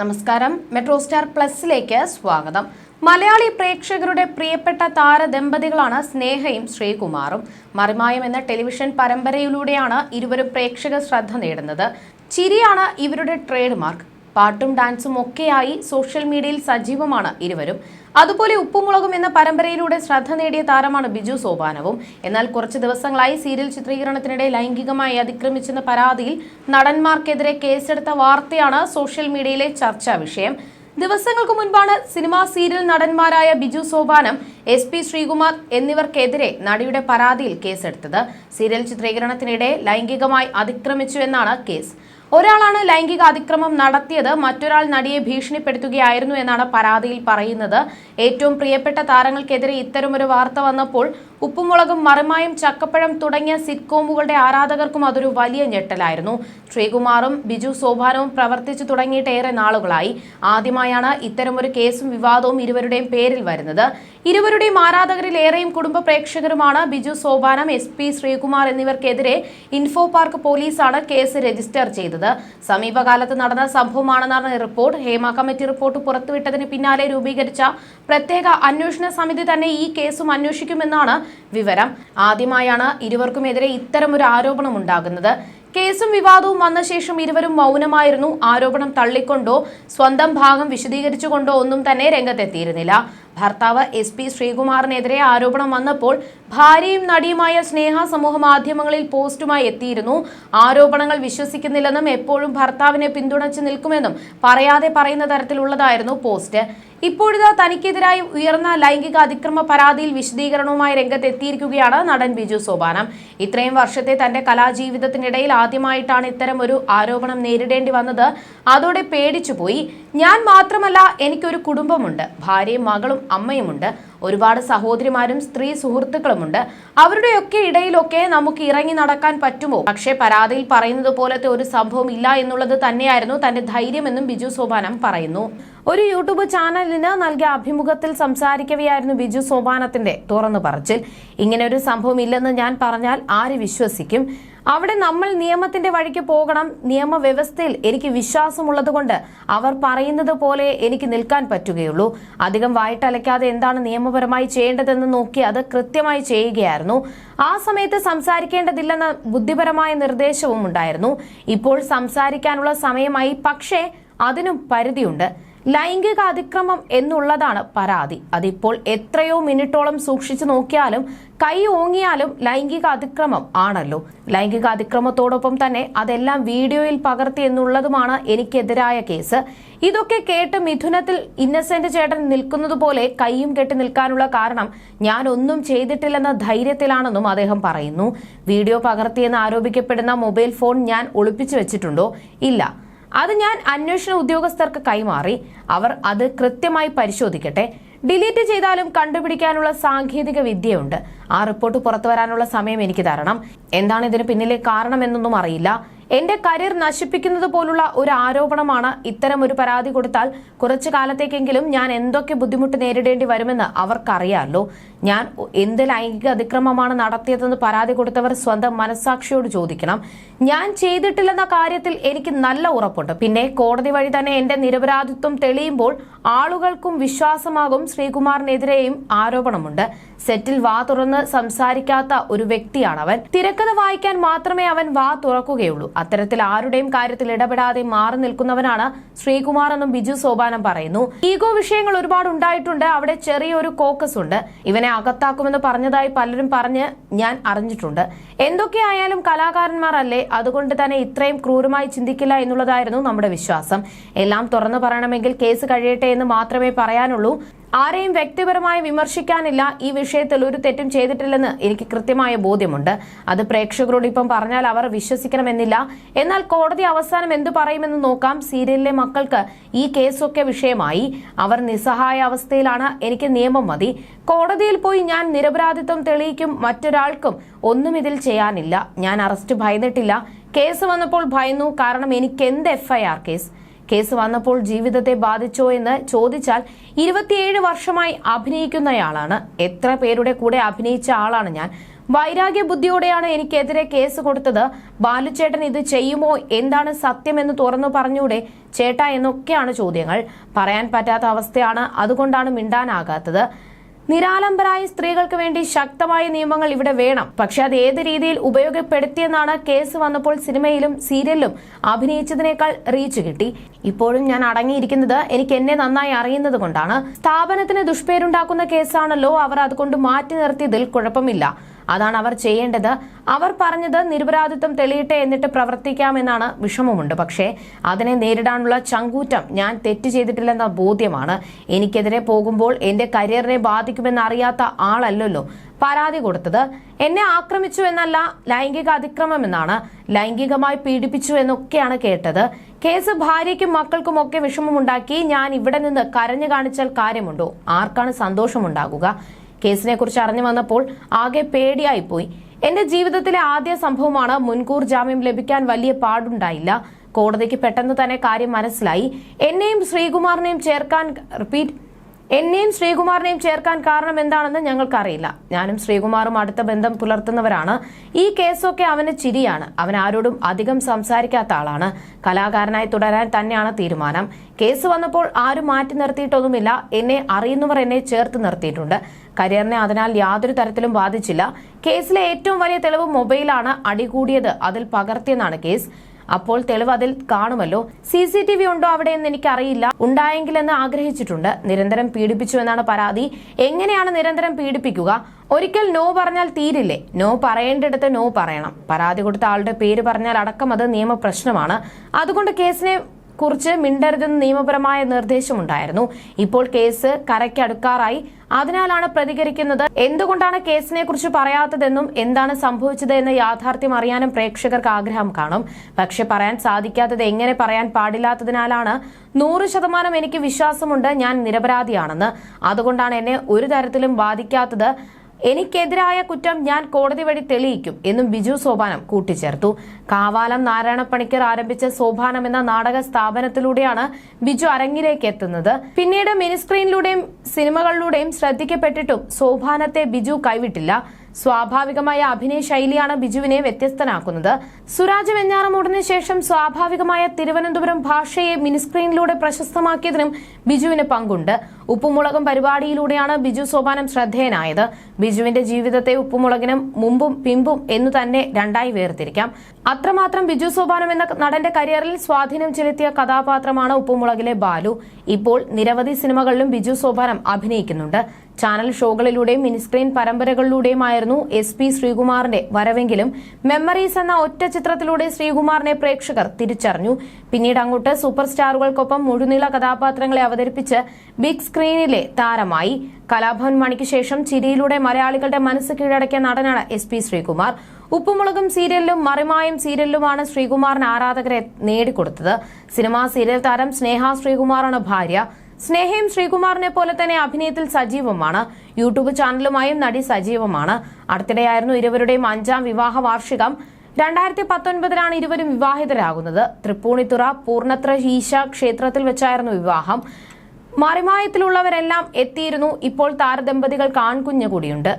നമസ്കാരം. Metro star പ്ലസിലേക്ക് സ്വാഗതം. മലയാളി പ്രേക്ഷകരുടെ പ്രിയപ്പെട്ട താരദമ്പതികളാണ് സ്നേഹയും ശ്രീകുമാറും. മറിമായം എന്ന ടെലിവിഷൻ പരമ്പരയിലൂടെയാണ് ഇരുവരും പ്രേക്ഷക ശ്രദ്ധ നേടുന്നത്. ചിരിയാണ് ഇവരുടെ ട്രേഡ് മാർക്ക്. പാട്ടും ഡാൻസും ഒക്കെയായി സോഷ്യൽ മീഡിയയിൽ സജീവമാണ് ഇരുവരും. അതുപോലെ ഉപ്പുമുളകും എന്ന പരമ്പരയിലൂടെ ശ്രദ്ധ നേടിയ താരമാണ് ബിജു സോപാനവും. എന്നാൽ കുറച്ച് ദിവസങ്ങളായി സീരിയൽ ചിത്രീകരണത്തിനിടെ ലൈംഗികമായി അതിക്രമിച്ചെന്ന പരാതിയിൽ നടന്മാർക്കെതിരെ കേസെടുത്ത വാർത്തയാണ് സോഷ്യൽ മീഡിയയിലെ ചർച്ചാ വിഷയം. ദിവസങ്ങൾക്ക് മുൻപാണ് സിനിമാ സീരിയൽ നടന്മാരായ ബിജു സോപാനം എസ് പി ശ്രീകുമാർ എന്നിവർക്കെതിരെ നടിയുടെ പരാതിയിൽ കേസെടുത്തത്. സീരിയൽ ചിത്രീകരണത്തിനിടെ ലൈംഗികമായി അതിക്രമിച്ചു എന്നാണ് കേസ്. ഒരാളാണ് ലൈംഗിക അതിക്രമം നടത്തിയത് മറ്റൊരാൾ നടിയെ ഭീഷണിപ്പെടുത്തുകയായിരുന്നു എന്നാണ് പരാതിയിൽ പറയുന്നത്. ഏറ്റവും പ്രിയപ്പെട്ട താരങ്ങൾക്കെതിരെ ഇത്തരമൊരു വാർത്ത വന്നപ്പോൾ ഉപ്പുമുളകും മറിമായും ചക്കപ്പഴം തുടങ്ങിയ സിറ്റ്കോമുകളുടെ ആരാധകർക്കും അതൊരു വലിയ ഞെട്ടലായിരുന്നു. ശ്രീകുമാറും ബിജു സോഭാനവും പ്രവർത്തിച്ചു തുടങ്ങിയിട്ട് ഏറെ നാളുകളായി. ആദ്യമായാണ് ഇത്തരമൊരു കേസും വിവാദവും ഇരുവരുടെയും പേരിൽ വരുന്നത്. ഇരുവരുടെയും ആരാധകരിൽ ഏറെയും കുടുംബ പ്രേക്ഷകരുമാണ് ബിജു സോഭാനം എസ് പി ശ്രീകുമാർ എന്നിവർക്കെതിരെ ഇൻഫോ പാർക്ക് പോലീസാണ് കേസ് രജിസ്റ്റർ ചെയ്തത്. സമീപകാലത്ത് നടന്ന സംഭവമാണെന്നാണ് റിപ്പോർട്ട് ഹേമ കമ്മിറ്റി റിപ്പോർട്ട് പുറത്തുവിട്ടതിന് പിന്നാലെ രൂപീകരിച്ച പ്രത്യേക അന്വേഷണ സമിതി തന്നെ ഈ കേസും അന്വേഷിക്കുമെന്നാണ് വിവരം. ആദ്യമായാണ് ഇരുവർക്കുമെതിരെ ഒരു ആരോപണം ഉണ്ടാകുന്നത്. കേസും വിവാദവും വന്ന ശേഷം ഇരുവരും മൗനമായിരുന്നു. ആരോപണം തള്ളിക്കൊണ്ടോ സ്വന്തം ഭാഗം വിശദീകരിച്ചുകൊണ്ടോ ഒന്നും തന്നെ രംഗത്തെത്തിയിരുന്നില്ല. ഭർത്താവ് എസ് പി ശ്രീകുമാറിനെതിരെ ആരോപണം വന്നപ്പോൾ ഭാര്യയും നടിയുമായ സ്നേഹ സമൂഹ മാധ്യമങ്ങളിൽ പോസ്റ്റുമായി എത്തിയിരുന്നു. ആരോപണങ്ങൾ വിശ്വസിക്കുന്നില്ലെന്നും എപ്പോഴും ഭർത്താവിനെ പിന്തുണച്ചു നിൽക്കുമെന്നും പറയാതെ പറയുന്ന തരത്തിലുള്ളതായിരുന്നു പോസ്റ്റ്. ഇപ്പോഴിതാ തനിക്കെതിരായി ഉയർന്ന ലൈംഗിക അതിക്രമ പരാതിയിൽ വിശദീകരണവുമായി രംഗത്തെത്തിയിരിക്കുകയാണ് നടൻ ബിജു സോപാനം. ഇത്രയും വർഷത്തെ തന്റെ കലാജീവിതത്തിനിടയിൽ ആദ്യമായിട്ടാണ് ഇത്തരം ഒരു ആരോപണം നേരിടേണ്ടി വന്നത്. അതോടെ പേടിച്ചുപോയി. ഞാൻ മാത്രമല്ല എനിക്കൊരു കുടുംബമുണ്ട്. ഭാര്യയും മകളും അമ്മയുമുണ്ട്. ഒരുപാട് സഹോദരിമാരും സ്ത്രീ സുഹൃത്തുക്കളുമുണ്ട്. അവരുടെയൊക്കെ ഇടയിലൊക്കെ നമുക്ക് ഇറങ്ങി നടക്കാൻ പറ്റുമോ? പക്ഷേ പരാതിയിൽ പറയുന്നത് പോലത്തെ ഒരു സംഭവം ഇല്ല എന്നുള്ളത് തന്നെയായിരുന്നു തന്റെ ധൈര്യമെന്നും ബിജു സോപാനം പറയുന്നു. ഒരു യൂട്യൂബ് ചാനലിന് നൽകിയ അഭിമുഖത്തിൽ സംസാരിക്കവെയായിരുന്നു ബിജു സോപാനത്തിന്റെ തുറന്നു പറച്ചിൽ. ഇങ്ങനെ ഒരു സംഭവം ഇല്ലെന്ന് ഞാൻ പറഞ്ഞാൽ ആര് വിശ്വസിക്കും? അവിടെ നമ്മൾ നിയമത്തിന്റെ വഴിക്ക് പോകണം. നിയമവ്യവസ്ഥയിൽ എനിക്ക് വിശ്വാസമുള്ളതുകൊണ്ട് അവർ പറയുന്നത് പോലെ എനിക്ക് നിൽക്കാൻ പറ്റുകയുള്ളൂ. അധികം വായിട്ടലയ്ക്കാതെ എന്താണ് നിയമപരമായി ചെയ്യേണ്ടതെന്ന് നോക്കി അത് കൃത്യമായി ചെയ്യുകയായിരുന്നു. ആ സമയത്ത് സംസാരിക്കേണ്ടതില്ലെന്ന ബുദ്ധിപരമായ നിർദ്ദേശവും ഉണ്ടായിരുന്നു. ഇപ്പോൾ സംസാരിക്കാനുള്ള സമയമായി. പക്ഷേ അതിനും പരിധിയുണ്ട്. ലൈംഗിക അതിക്രമം എന്നുള്ളതാണ് പരാതി. അതിപ്പോൾ എത്രയോ മിനിറ്റോളം സൂക്ഷിച്ചു നോക്കിയാലും കൈ ഓങ്ങിയാലും ലൈംഗിക അതിക്രമം ആണല്ലോ. ലൈംഗിക അതിക്രമത്തോടൊപ്പം തന്നെ അതെല്ലാം വീഡിയോയിൽ പകർത്തി എന്നുള്ളതുമാണ് എനിക്കെതിരായ കേസ്. ഇതൊക്കെ കേട്ട് മിഥുനത്തിൽ ഇന്നസെന്റ് ചേട്ടൻ നിൽക്കുന്നത് പോലെ കൈയും കെട്ടി നിൽക്കാനുള്ള കാരണം ഞാൻ ഒന്നും ചെയ്തിട്ടില്ലെന്ന ധൈര്യത്തിലാണെന്നും അദ്ദേഹം പറയുന്നു. വീഡിയോ പകർത്തിയെന്ന് ആരോപിക്കപ്പെടുന്ന മൊബൈൽ ഫോൺ ഞാൻ ഒളിപ്പിച്ചു വെച്ചിട്ടുണ്ടോ? ഇല്ല. അത് ഞാൻ അന്വേഷണ ഉദ്യോഗസ്ഥർക്ക് കൈമാറി. അവർ അത് കൃത്യമായി പരിശോധിക്കട്ടെ. ഡിലീറ്റ് ചെയ്താലും കണ്ടുപിടിക്കാനുള്ള സാങ്കേതിക വിദ്യയുണ്ട്. ആ റിപ്പോർട്ട് പുറത്തു വരാനുള്ള സമയം എനിക്ക് തരണം. എന്താണ് ഇതിന് പിന്നിലെ കാരണമെന്നൊന്നും അറിയില്ല. എന്റെ കരിയർ നശിപ്പിക്കുന്നത് പോലുള്ള ഒരു ആരോപണമാണ് ഇത്തരം ഒരു പരാതി കൊടുത്താൽ കുറച്ചു കാലത്തേക്കെങ്കിലും ഞാൻ എന്തൊക്കെ ബുദ്ധിമുട്ട് നേരിടേണ്ടി വരുമെന്ന് അവർക്കറിയാമല്ലോ. ഞാൻ എന്ത് ലൈംഗിക അതിക്രമമാണ് നടത്തിയതെന്ന് പരാതി കൊടുത്തവർ സ്വന്തം മനസാക്ഷിയോട് ചോദിക്കണം. ഞാൻ ചെയ്തിട്ടില്ലെന്ന കാര്യത്തിൽ എനിക്ക് നല്ല ഉറപ്പുണ്ട്. പിന്നെ കോടതി വഴി തന്നെ എന്റെ നിരപരാധിത്വം തെളിയുമ്പോൾ ആളുകൾക്കും വിശ്വാസമാകും ശ്രീകുമാറിനെതിരെയും ആരോപണമുണ്ട്. സെറ്റിൽ വാ തുറന്ന് സംസാരിക്കാത്ത ഒരു വ്യക്തിയാണ് അവൻ തിരക്കഥ വായിക്കാൻ മാത്രമേ അവൻ വാ തുറക്കുകയുള്ളൂ. അത്തരത്തിൽ ആരുടെയും കാര്യത്തിൽ ഇടപെടാതെ മാറി നിൽക്കുന്നവനാണ് ശ്രീകുമാർ എന്നും ബിജു സോപാനം പറയുന്നു. ഈഗോ വിഷയങ്ങൾ ഒരുപാട് ഉണ്ടായിട്ടുണ്ട്. അവിടെ ചെറിയൊരു കോക്കസ് ഉണ്ട്. ഇവനെ അകത്താക്കുമെന്ന് പറഞ്ഞതായി പലരും പറഞ്ഞ് ഞാൻ അറിഞ്ഞിട്ടുണ്ട്. എന്തൊക്കെയായാലും കലാകാരന്മാരല്ലേ? അതുകൊണ്ട് തന്നെ ഇത്രയും ക്രൂരമായി ചിന്തിക്കില്ല എന്നുള്ളതായിരുന്നു നമ്മുടെ വിശ്വാസം. എല്ലാം തുറന്നു പറയണമെങ്കിൽ കേസ് കഴിയട്ടെ എന്ന് മാത്രമേ പറയാനുള്ളൂ. ആരെയും വ്യക്തിപരമായി വിമർശിക്കാനില്ല. ഈ വിഷയത്തിൽ ഒരു തെറ്റും ചെയ്തിട്ടില്ലെന്ന് എനിക്ക് കൃത്യമായ ബോധ്യമുണ്ട്. അത് പ്രേക്ഷകരോട് ഇപ്പം പറഞ്ഞാൽ അവർ വിശ്വസിക്കണമെന്നില്ല. എന്നാൽ കോടതി അവസാനം എന്തു പറയുമെന്ന് നോക്കാം. സീരിയലിലെ മക്കൾക്ക് ഈ കേസൊക്കെ വിഷയമായി. അവർ നിസ്സഹായ അവസ്ഥയിലാണ്. എനിക്ക് നിയമം മതി. കോടതിയിൽ പോയി ഞാൻ നിരപരാധിത്വം തെളിയിക്കും. മറ്റൊരാൾക്കും ഒന്നും ഇതിൽ ചെയ്യാനില്ല. ഞാൻ അറസ്റ്റ് ഭയന്നിട്ടില്ല. കേസ് വന്നപ്പോൾ ഭയന്നു. കാരണം എനിക്ക് എന്ത് എഫ്ഐആർ കേസ് കേസ് വന്നപ്പോൾ ജീവിതത്തെ ബാധിച്ചോ എന്ന് ചോദിച്ചാൽ ഇരുപത്തിയേഴ് വർഷമായി അഭിനയിക്കുന്നയാളാണ്. എത്ര പേരുടെ കൂടെ അഭിനയിച്ച ആളാണ് ഞാൻ. വൈരാഗ്യ ബുദ്ധിയോടെയാണ് എനിക്കെതിരെ കേസ് കൊടുത്തത്. ബാലുചേട്ടൻ ഇത് ചെയ്യുമോ? എന്താണ് സത്യമെന്ന് തുറന്നു പറഞ്ഞൂടെ? ചേട്ടാ എന്നൊക്കെയാണ് ചോദ്യങ്ങൾ. പറയാൻ പറ്റാത്ത അവസ്ഥയാണ് അതുകൊണ്ടാണ് മിണ്ടാനാകാത്തത്. നിരാലംബരായ സ്ത്രീകൾക്ക് വേണ്ടി ശക്തമായ നിയമങ്ങൾ ഇവിടെ വേണം. പക്ഷെ അത് ഏത് രീതിയിൽ ഉപയോഗപ്പെടുത്തിയെന്നാണ് കേസ് വന്നപ്പോൾ സിനിമയിലും സീരിയലിലും അഭിനയിച്ചതിനേക്കാൾ റീച്ച് കിട്ടി. ഇപ്പോഴും ഞാൻ അടങ്ങിയിരിക്കുന്നത് എനിക്ക് എന്നെ നന്നായി അറിയുന്നത് കൊണ്ടാണ്. സ്ഥാപനത്തിന് ദുഷ്പേരുണ്ടാക്കുന്ന കേസാണല്ലോ അവർ അതുകൊണ്ട് മാറ്റി നിർത്തിയതിൽ കുഴപ്പമില്ല. അതാണ് അവർ ചെയ്യേണ്ടത്. അവർ പറഞ്ഞത് നിരപരാധിത്വം തെളിയട്ടെ എന്നിട്ട് പ്രവർത്തിക്കാമെന്നാണ് വിഷമമുണ്ട്. പക്ഷേ അതിനെ നേരിടാനുള്ള ചങ്കൂറ്റം ഞാൻ തെറ്റ് ചെയ്തിട്ടില്ലെന്ന ബോധ്യമാണ്. എനിക്കെതിരെ പോകുമ്പോൾ എന്റെ കരിയറിനെ ബാധിക്കുമെന്ന് അറിയാത്ത ആളല്ലല്ലോ പരാതി കൊടുത്തത്. എന്നെ ആക്രമിച്ചു എന്നല്ല ലൈംഗിക അതിക്രമം എന്നാണ്. ലൈംഗികമായി പീഡിപ്പിച്ചു എന്നൊക്കെയാണ് കേട്ടത്. കേസ് ഭാര്യയ്ക്കും മക്കൾക്കും ഒക്കെ വിഷമമുണ്ടാക്കി ഞാൻ ഇവിടെ നിന്ന് കരഞ്ഞു കാണിച്ചാൽ കാര്യമുണ്ടോ? ആർക്കാണ് സന്തോഷമുണ്ടാകുക? കേസിനെ കുറിച്ച് അറിഞ്ഞു വന്നപ്പോൾ ആകെ പേടിയായി പോയി. എന്റെ ജീവിതത്തിലെ ആദ്യ സംഭവമാണ് മുൻകൂർ ജാമ്യം ലഭിക്കാൻ വലിയ പാടുണ്ടായില്ല. കോടതിക്ക് പെട്ടെന്ന് തന്നെ കാര്യം മനസ്സിലായി. എന്നെയും ശ്രീകുമാറിനെയും ചേർക്കാൻ റിപ്പീറ്റ് എന്നെയും ശ്രീകുമാറിനെയും ചേർക്കാൻ കാരണം എന്താണെന്ന് ഞങ്ങൾക്കറിയില്ല. ഞാനും ശ്രീകുമാറും അടുത്ത ബന്ധം പുലർത്തുന്നവരാണ്. ഈ കേസൊക്കെ അവന് ചിരിയാണ്. അവൻ ആരോടും അധികം സംസാരിക്കാത്ത ആളാണ്. കലാകാരനായി തുടരാൻ തന്നെയാണ് തീരുമാനം. കേസ് വന്നപ്പോൾ ആരും മാറ്റി നിർത്തിയിട്ടൊന്നുമില്ല. എന്നെ അറിയുന്നവർ എന്നെ ചേർത്ത് നിർത്തിയിട്ടുണ്ട്. കരിയറിനെ അതിനാൽ യാതൊരു തരത്തിലും ബാധിച്ചില്ല. കേസിലെ ഏറ്റവും വലിയ തെളിവ് മൊബൈലാണ് അടികൂടിയത്. അതിൽ പകർത്തിയെന്നാണ് കേസ്. അപ്പോൾ തെളിവ് അതിൽ കാണുമല്ലോ. സി സി ടി വി ഉണ്ടോ അവിടെ എന്ന് എനിക്കറിയില്ല. ഉണ്ടായെങ്കിലെന്ന് ആഗ്രഹിച്ചിട്ടുണ്ട്. നിരന്തരം പീഡിപ്പിച്ചു എന്നാണ് പരാതി. എങ്ങനെയാണ് നിരന്തരം പീഡിപ്പിക്കുക? ഒരിക്കൽ നോ പറഞ്ഞാൽ തീരില്ലേ? നോ പറയേണ്ടിടത്ത് നോ പറയണം. പരാതി കൊടുത്ത ആളുടെ പേര് പറഞ്ഞാൽ അടക്കം അത് നിയമപ്രശ്നമാണ്. അതുകൊണ്ട് കേസിനെ കുറിച്ച് മിണ്ടരുതെന്ന് നിയമപരമായ നിർദ്ദേശമുണ്ടായിരുന്നു. ഇപ്പോൾ കേസ് കരയ്ക്കടുക്കാറായി അതിനാലാണ് പ്രതികരിക്കുന്നത്. എന്തുകൊണ്ടാണ് കേസിനെ കുറിച്ച് പറയാത്തതെന്നും എന്താണ് സംഭവിച്ചത് എന്ന യാഥാർത്ഥ്യം അറിയാനും പ്രേക്ഷകർക്ക് ആഗ്രഹം കാണും. പക്ഷെ പറയാൻ സാധിക്കാത്തത് എങ്ങനെ പറയാൻ പാടില്ലാത്തതിനാലാണ്. നൂറ് ശതമാനം എനിക്ക് വിശ്വാസമുണ്ട്. ഞാൻ നിരപരാധിയാണെന്ന്. അതുകൊണ്ടാണ് എന്നെ ഒരു തരത്തിലും ബാധിക്കാത്തത് എനിക്കെതിരായ കുറ്റം ഞാൻ കോടതി വഴി തെളിയിക്കും എന്നും ബിജു സോപാനം കൂട്ടിച്ചേർത്തു. കാവാലം നാരായണ പണിക്കർ ആരംഭിച്ച സോപാനം എന്ന നാടക സ്ഥാപനത്തിലൂടെയാണ് ബിജു അരങ്ങിലേക്ക് എത്തുന്നത്. പിന്നീട് മിനിസ്ക്രീനിലൂടെയും സിനിമകളിലൂടെയും ശ്രദ്ധിക്കപ്പെട്ടിട്ടും സോപാനത്തെ ബിജു കൈവിട്ടില്ല. സ്വാഭാവികമായ അഭിനയ ശൈലിയാണ് ബിജുവിനെ വ്യത്യസ്തനാക്കുന്നത്. സുരാജ് വെഞ്ഞാറമൂടിന് ശേഷം സ്വാഭാവികമായ തിരുവനന്തപുരം ഭാഷയെ മിനിസ്ക്രീനിലൂടെ പ്രശസ്തമാക്കിയതിനും ബിജുവിന് പങ്കുണ്ട്. ഉപ്പുമുളകും പരിപാടിയിലൂടെയാണ് ബിജു സോപാനം ശ്രദ്ധേയനായത്. ബിജുവിന്റെ ജീവിതത്തെ ഉപ്പുമുളകിനും മുമ്പും പിമ്പും എന്നു തന്നെ രണ്ടായി വേർതിരിക്കാം. അത്രമാത്രം ബിജു സോപാനം എന്ന നടന്റെ കരിയറിൽ സ്വാധീനം ചെലുത്തിയ കഥാപാത്രമാണ് ഉപ്പുമുളകിലെ ബാലു. ഇപ്പോൾ നിരവധി സിനിമകളിലും ബിജു സോപാനം അഭിനയിക്കുന്നുണ്ട്. ചാനൽ ഷോകളിലൂടെയും മിനിസ്ക്രീൻ പരമ്പരകളിലൂടെയുമായിരുന്നു എസ് പി ശ്രീകുമാറിന്റെ വരവെങ്കിലും മെമ്മറീസ് എന്ന ഒറ്റ ചിത്രത്തിലൂടെ ശ്രീകുമാറിനെ പ്രേക്ഷകർ തിരിച്ചറിഞ്ഞു. പിന്നീട് അങ്ങോട്ട് സൂപ്പർ സ്റ്റാറുകൾക്കൊപ്പം മുഴുനീള കഥാപാത്രങ്ങളെ അവതരിപ്പിച്ച് ബിഗ് സ്ക്രീനിലെ താരമായി. കലാഭവൻ മണിക്ക് ശേഷം ചിരിയിലൂടെ മലയാളികളുടെ മനസ്സ് കീഴടക്കിയ നടനാണ് എസ് പി ശ്രീകുമാർ. ഉപ്പുമുളകും സീരിയലിലും മറിമായും സീരിയലിലുമാണ് ശ്രീകുമാറിന് ആരാധകരെ നേടിക്കൊടുത്തത്. സിനിമാ സീരിയൽ താരം സ്നേഹ ശ്രീകുമാറാണ് ഭാര്യ. സ്നേഹയും ശ്രീകുമാറിനെ പോലെ തന്നെ അഭിനയത്തിൽ സജീവമാണ്. യൂട്യൂബ് ചാനലുമായും നടി സജീവമാണ്. അടുത്തിടെയായിരുന്നു ഇരുവരുടെയും അഞ്ചാം വിവാഹ വാർഷികം. രണ്ടായിരത്തി പത്തൊൻപതിലാണ് ഇരുവരും വിവാഹിതരാകുന്നത്. തൃപ്പൂണിത്തുറ പൂർണത്ര ഈശ ക്ഷേത്രത്തിൽ വെച്ചായിരുന്നു വിവാഹം. മറിമായത്തിലുള്ളവരെല്ലാം എത്തിയിരുന്നു. ഇപ്പോൾ താരദമ്പതികൾ കാൺകുഞ്ഞു കൂടിയുണ്ട്.